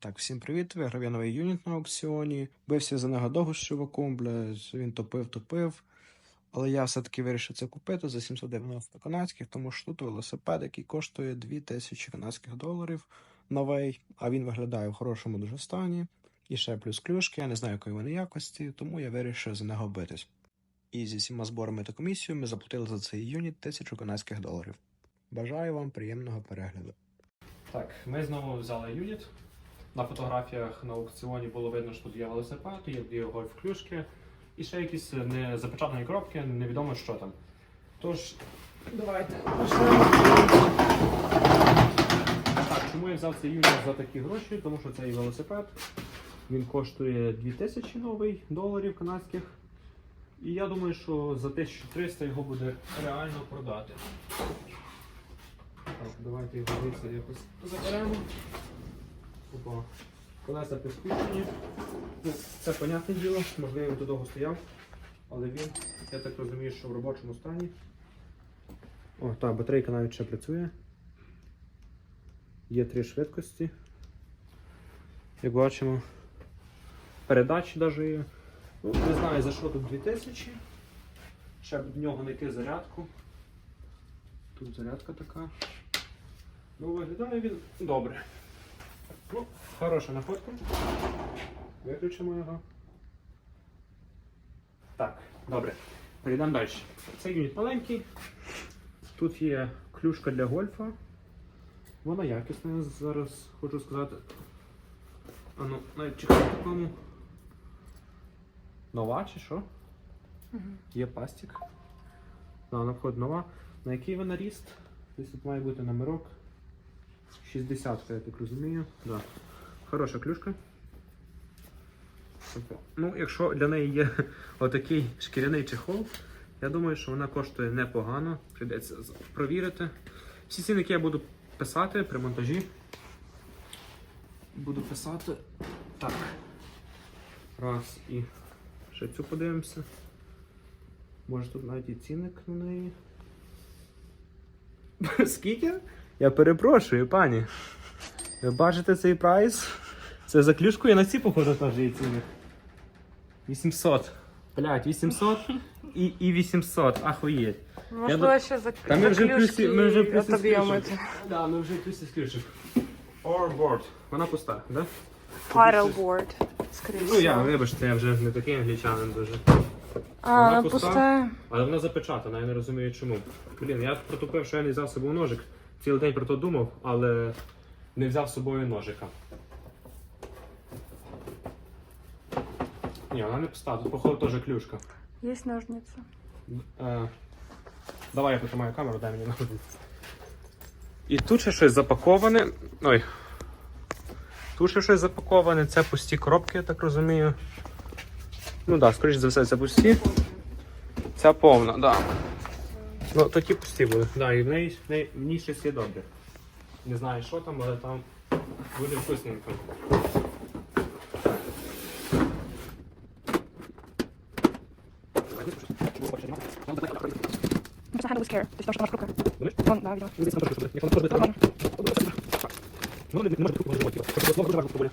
Так, всім привіт. Виграв я новий юніт на аукціоні. Бився за нього довго з чуваком, бля, він топив, топив. Але я все-таки вирішив це купити за 790 канадських, тому що тут велосипед, який коштує 2000 канадських доларів новий, а він виглядає в хорошому дуже стані. І ще плюс клюшки, я не знаю, якої вони якості, тому я вирішив за нього битись. І зі всіма зборами та комісією ми заплатили за цей юніт 1000 канадських доларів. Бажаю вам приємного перегляду. Так, ми знову взяли юніт. На фотографіях на аукціоні було видно, що тут є велосипед, є гольф-клюшки і ще якісь не запечатані коробки, невідомо що там. Тож, давайте почнемо. Так, чому я взяв цей юніт за такі гроші? Тому що цей велосипед він коштує 2000 новий доларів канадських. І я думаю, що за 1300 його буде реально продати. Так, давайте його якось заберемо. Опа. Колеса підспущені. Ну, це понятне діло, можливо, він довго стояв, але він, я так розумію, що в робочому стані. О, так, батарейка навіть ще працює. Є три швидкості. Як бачимо, передачі навіть є. Ну, не знаю за що тут 2000. Ще б в нього знайти зарядку. Тут зарядка така. Ну, виглядає він добре. Ну, хороша находка. Виключимо його. Так, добре. Перейдемо далі. Цей юніт маленький. Тут є клюшка для гольфа. Вона якісна, я зараз хочу сказати. А ну, навіть чекаю такому. Нова чи що? Є пластик. Да, вона входить нова. На який вона ріст? Десь тут має бути номерок. 60, я так розумію. Да. Хороша клюшка. Тобто, Ну, якщо для неї є отакий шкіряний чехол, я думаю, що вона коштує непогано. Прийдеться провірити. Всі цінники я буду писати при монтажі. Буду писати. Так. Раз і ще цю подивимося. Може тут навіть і цінник на неї. Скільки? Я перепрошую, пані. Ви бачите цей прайс? Це за клюшку і на ці, походу, теж є ціни. 800. Блять, 800 і, і 800. Ахуєть. Можливо, ду- ще за Та ми вже плюсі, ми вже плюсі з отоб'ємо клюшок. Да, ми вже плюсі з клюшок. Overboard. Вона пуста, да? Скоріше. Ну я, вибачте, я вже не такий англічанин дуже. А, вона вона пуста? пуста. Але вона запечатана, я не розумію чому. Блін, я протупив, що я не взяв з собою ножик. Цілий день про то думав, але не взяв з собою ножика. Ні, вона не пуста, тут походу теж клюшка. Є ножниці. Е, давай я потримаю камеру, дай мені ножниці. І тут ще щось запаковане. Ой. Тут ще щось запаковане, це пусті коробки, я так розумію. Ну так, да, скоріш за все, це пусті. Ця повна, так. Да. Ну, такі пусті були. Да, і в неї, в неї в ній щось є добре. Не знаю, що там, але там буде вкусненько. Написано handle with care. Тобто, що вона Вон, да, Ну, не може бути, може бути. Щоб слово дуже важко.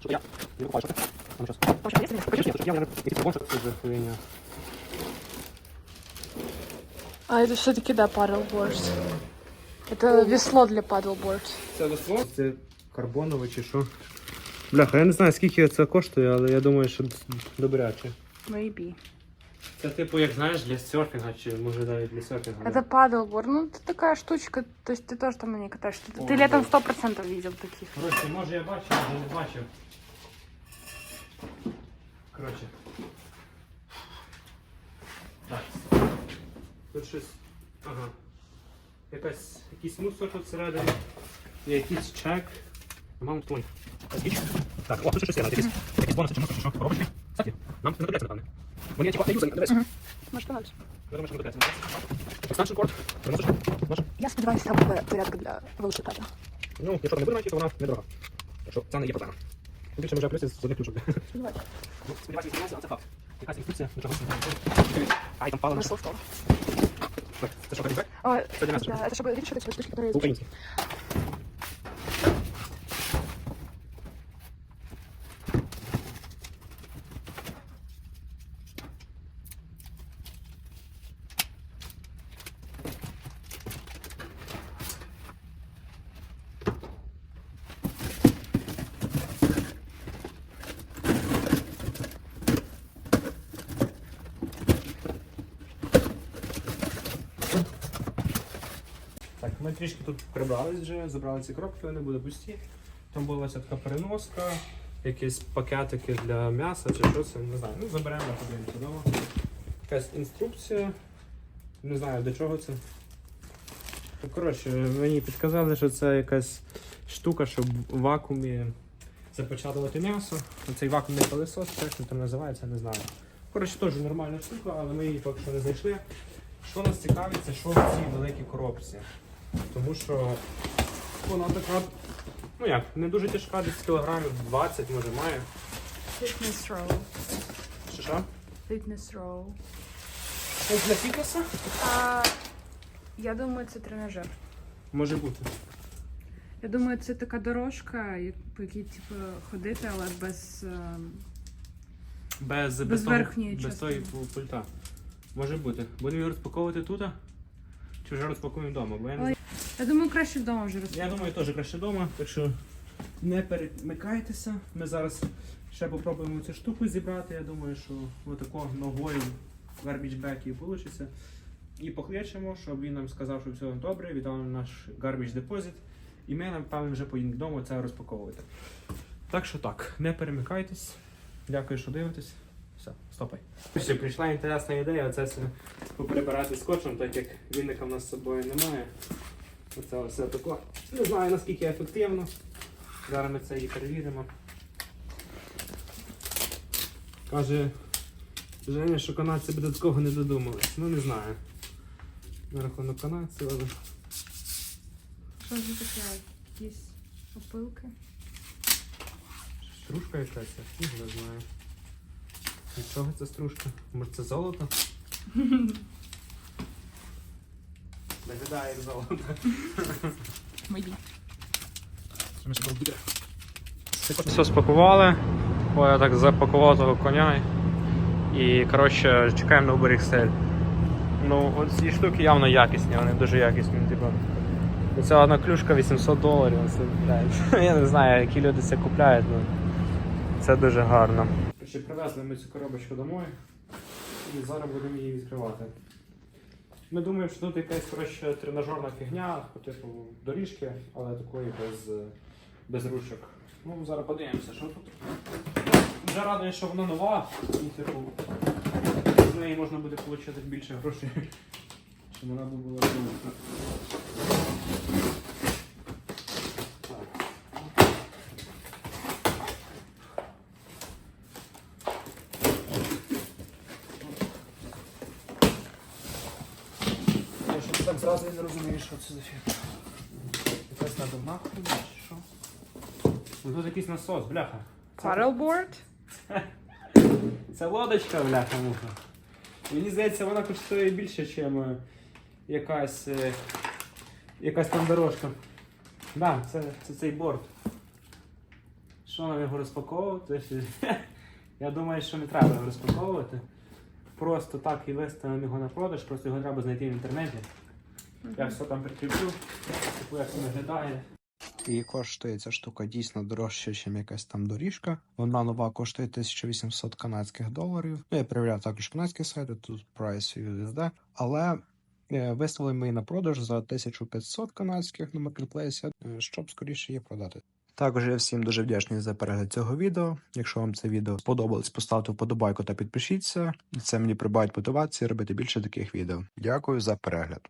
Щоб я не купаю, що ти? Там сині? Хочеш, ні, щоб я не що це вже хуйня. А, это все-таки, да, paddleboard. Это весло для paddleboard. Це весло? Це карбонове чи що? Бляха, я не знаю, скільки це коштує, але я думаю, що добряче. Maybe. Це типу, як знаєш, для серфінга, чи може навіть для серфінга. Это paddleboard. Ну, это такая штучка. То есть ты тоже там на ней катаешься. Ты, О, ты летом да. 100% видел таких. Коротше, може я бачив, може не бачив. Коротше. Тут щось. Ага. Якась, якийсь мусор тут всередині. Якийсь чек. Amount point. Так, о, тут щось є, навіть якісь, якісь бонуси чи мусор, чи що, коробочки. Кстати, нам не додається, напевне. Вони типа не юзані, дивись. Мгм. Может, понравится. Я думаю, що не додається. Extension cord. Приносиш? Може? Я сподіваюся, там буде порядок для велосипеда. Ну, якщо там не буде навіть, то вона недорога. Так що це не є проблема. Тим більше ми вже в з одних ключок. Сподіваюся. Ну, сподіваюся, інформація, а це факт. Якась інструкція, нічого не знаю. Ай, там паливо. Весло в том. Так, це що, кабінбек? А, Це для нас. да, это чтобы, видишь, вот эти вот штучки, которые... По-українськи. Трішки тут прибрались вже, забрали ці коробки, вони будуть пусті. Там була ця така переноска, якісь пакетики для м'яса чи що це, не знаю. Ну, заберемо, подивимося вдома. Якась інструкція. Не знаю до чого це. Ну, Коротше, мені підказали, що це якась штука, щоб в вакуумі запечатувати м'ясо. Оцей вакуумний пилисос, як він там називається, не знаю. Коротше, теж нормальна штука, але ми її поки що не знайшли. Що нас цікавить, це що в цій великій коробці. Тому що вона така, ну як, не дуже тяжка, десь кілограмів 20 може має. Fitness row. Що що? Fitness row. Це для фітнесу? А, я думаю, це тренажер. Може бути. Я думаю, це така дорожка, як- по якій типу ходити, але без. ем, Без, Без того- верхньої без частини. тої пу- пульта. Може бути. Будемо її розпаковувати тут? Чи вже розпакуємо вдома? Бо я, не Ой. Я думаю, краще вдома вже Я думаю, теж краще вдома, так що не перемикайтеся. Ми зараз ще попробуємо цю штуку зібрати. Я думаю, що отако ногою bag і вийде. І покличемо, щоб він нам сказав, що все добре, віддав нам наш garbage deposit. І ми, напевно, вже поїдемо додому це розпаковувати. Так що так, не перемикайтесь. Дякую, що дивитесь. Все, стопай. Ще прийшла інтересна ідея, це все поприбирати скотчем, так як вінника в нас з собою немає. Оце все тако. Не знаю наскільки ефективно. Зараз ми це і перевіримо. Каже Женя, що канадці би до такого не додумались. Ну не знаю. На рахунок канадців, але. Що це таке? Якісь опилки? Стружка якась, я не знаю. Від чого це стружка? Може це золото? Виглядає як золото. Мої. Все спакували. Ой, я так запакував того коня. І коротше чекаємо на Uber XL. Ну, от ці штуки явно якісні, вони дуже якісні. Типу. Ця одна клюшка 800 доларів. Це, я не знаю, які люди це купляють, але це дуже гарно. Ще привезли ми цю коробочку домой і зараз будемо її відкривати. Ми думаємо, що тут якась коротше, тренажерна фігня, по типу доріжки, але такої без, без ручок. Ну, зараз подивимося, що тут. Вже радує, що вона нова, і типу з неї можна буде отримати більше грошей, щоб вона була нова. Так. І не розумію, що це за фігня. Якась надувна хуйня, що? Ну, Тут якийсь насос, бляха. Paddleboard? Це лодочка, бляха муха. Мені здається, вона коштує більше, ніж якась, е, якась там дорожка. Да, це, це цей борт. Що нам його розпаковувати? Я думаю, що не треба його розпаковувати. Просто так і виставимо його на продаж, просто його треба знайти в інтернеті. Я все там прикріплю, типу як це виглядає. І коштує ця штука дійсно дорожче, ніж якась там доріжка. Вона нова коштує 1800 канадських доларів. Ну, я перевіряв також канадські сайти, тут прайс USD. Але е, виставили ми її на продаж за 1500 канадських на маркетплейсі, щоб скоріше її продати. Також я всім дуже вдячний за перегляд цього відео. Якщо вам це відео сподобалось, поставте вподобайку та підпишіться. Це мені прибавить мотивації робити більше таких відео. Дякую за перегляд.